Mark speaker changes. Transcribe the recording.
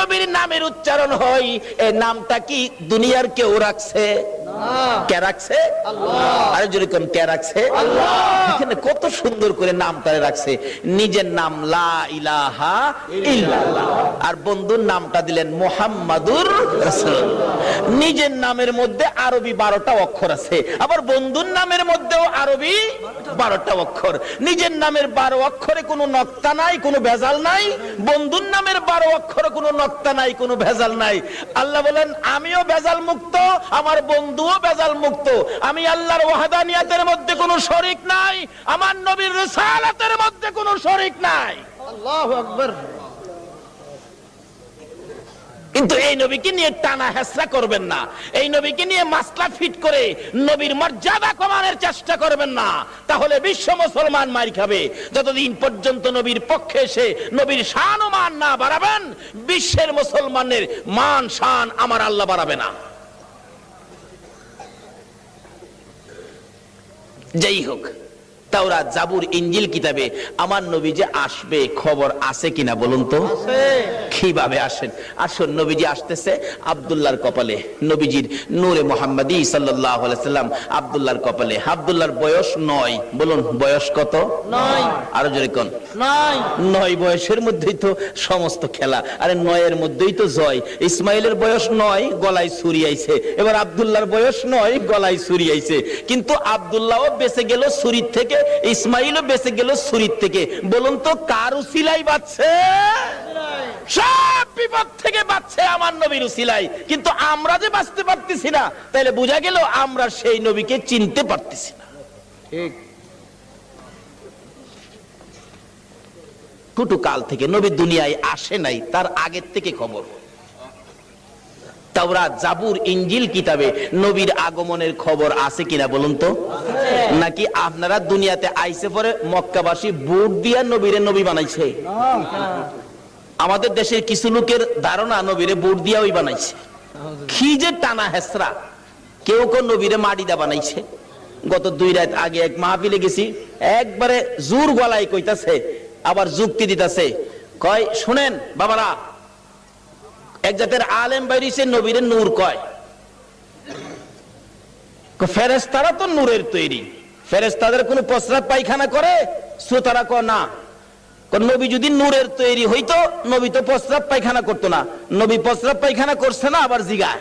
Speaker 1: নবীর নামের উচ্চারণ হয়। এই নামটা কি দুনিয়ার কেউ রাখছে? কে রাখছে? আরে যেরকম কে রাখছে? এখানে কত সুন্দর করে নাম তারে রাখছে। নিজের নাম লা ইলাহা ইল্লাল্লাহ। আর বন্ধুর নামটা দিলেন মোহাম্মদুর নিজের নামের মধ্যে আরবি বারোটা অক্ষর আছে। আবার বন্ধুর নামের মধ্যেও আরবি বারোটা অক্ষর। নিজের নামের বারো অক্ষরে কোনো নক্তা নাই কোনো ভেজাল নাই। বন্ধুর নামের বারো অক্ষরে কোনো নক্তা নাই কোনো ভেজাল নাই। আল্লাহ বলেন আমিও ভেজাল মুক্ত আমার বন্ধুও ভেজাল মুক্ত। আমি আল্লাহর ওয়াহাদানিয়াতের মধ্যে কোনো শরিক নাই আমার নবীর রিসালাতের মধ্যে কোনো শরিক নাই।
Speaker 2: আল্লাহু আকবার।
Speaker 1: কিন্তু এই নবীকে নিয়ে টানা হেসরা করবেন না। এই নবীকে নিয়ে মাসলা ফিট করে নবীর মর্যাদা কমানোর চেষ্টা করবেন না। তাহলে বিশ্ব মুসলমান মার খাবে। যতদিন পর্যন্ত নবীর পক্ষে এসে নবীর শান ও মান না বাড়াবেন বিশ্বের মুসলমানের মান শান আমার আল্লাহ বাড়াবে না। যাই হোক তাওরা জাবুর ইঞ্জিল কিতাবে আমার নবী যে আসবে, খবর আছে কিনা বলুন তো? কীভাবে আসেন? আসুন নবীজি আসতেছে আব্দুল্লাহর কপালে। নবীজির নূরে মোহাম্মদী সাল্লাহ সাল্লাম আব্দুল্লাহর কপালে। আব্দুল্লাহর বয়স নয়। বলুন বয়স কত?
Speaker 2: নয়।
Speaker 1: আরও জোরে কোন।
Speaker 2: নয়।
Speaker 1: বয়সের মধ্যেই তো সমস্ত খেলা। আরে নয়ের মধ্যেই তো জয়। ইসমাইলের বয়স নয় গলায় ছুরি আইছে। এবার আব্দুল্লাহর বয়স নয় গলায় ছুরি আইছে। কিন্তু আব্দুল্লাহও বেঁচে গেল ছুরির থেকে ইসমাইলও বেঁচে গেল ছুরির থেকে। বলুন তো কার উসিলাই বাচ্ছে সব বিপদ থেকে বাঁচছে আমার নবীর উসিলাই কিন্তু আমরা যে বাঁচতে পারতেছি না তাহলে বোঝা গেল আমরা সেই নবীকে চিনতে পারতেছি না।
Speaker 2: ঠিক।
Speaker 1: কুটু কাল থেকে নবী দুনিয়ায় আসে নাই তার আগের থেকে খবর। তাওরাত জাবুর ইঞ্জিল কিতাবে নবীর আগমনের খবর আছে কিনা বলুন তো? নাকি আপনারা দুনিয়াতে আইসে পরে মক্কাবাসী বুট দিয়া নবীরে নবী বানাইছে? আমাদের দেশের কিছু লোকের ধারণা নবীরে বুট দিয়া ওই বানাইছে। কি যে টানা হেসরা। কেউ কেউ নবীরে মাটিদা বানাইছে। গত দুই রাত আগে এক মাহফিলে গেছি, একবারে জোর গলায় কইতাছে, আবার যুক্তি দিতাছে, কয়, শুনেন, বাবারা, এক জাতের আলেম বাইরিছে, নবীরে নূর কয়। ফেরেস্তারা তো নূরের তৈরি। ফেরেস্তাদের কোনো প্রস্রাব পায়খানা করে, শ্রোতারা ক না। নবী যদি নূরের তৈরি হইতো, নবী তো প্রস্রাব পায়খানা করতো না। নবী প্রস্রাব পায়খানা করছে না, আবার জিগায়।